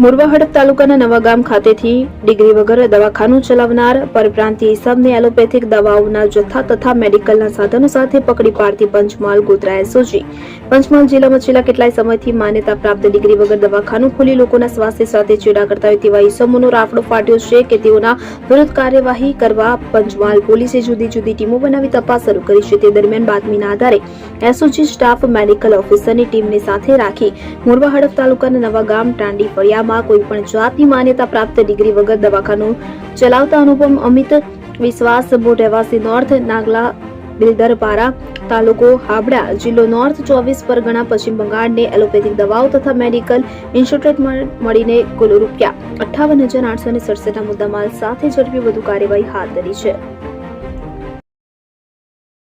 મોરવા તાલુકાના તાલુકાના નવાગામ ખાતેથી ડિગ્રી વગર દવાખાનું ચલાવનાર પરપ્રાંતીય હિસાબને એલોપેથિક દવાઓના જથ્થા તથા મેડિકલના સાધનો સાથે પકડી પાડતી પંચમહાલ ગોધરાએ સોજી. પંચમહાલ જિલ્લામાં છેલ્લા કેટલાય સમયથી માન્યતા પ્રાપ્ત ડિગ્રી વગર દવાખાનું ખોલી લોકોના સ્વાસ્થ્ય સાથે ચેડા કરતા હોય તેવા ઇસમોનો રાફડો ફાટ્યો છે કે તેઓના વિરુદ્ધ કાર્યવાહી કરવા પંચમહાલ પોલીસે જુદી જુદી ટીમો બનાવી તપાસ શરૂ કરી છે. તે દરમિયાન બાતમીના આધારે એસઓજી સ્ટાફ, મેડિકલ ઓફિસરની ટીમને સાથે રાખી મોરવા હડફ તાલુકાના નવા ગામ ટાંડી ફળિયામાં કોઈ પણ જાતની માન્યતા પ્રાપ્ત ડિગ્રી વગર દવાખાનું ચલાવતા અનુપમ અમિત વિશ્વાસ, બોટ રહેવાસી નોર્થ, નાગલા બિલદરપારા તાલુકો હાબડા જિલ્લો નોર્થ ચોવીસ પરગણા પશ્ચિમ બંગાળને એલોપેથિક દવાઓ તથા મેડિકલ ઇન્સ્ટિટ્યૂટ મળીને કુલ રૂપિયા અઠ્ઠાવન હજાર આઠસો ને સડસઠના મુદ્દામાલ સાથે ઝડપી વધુ કાર્યવાહી હાથ ધરી છે.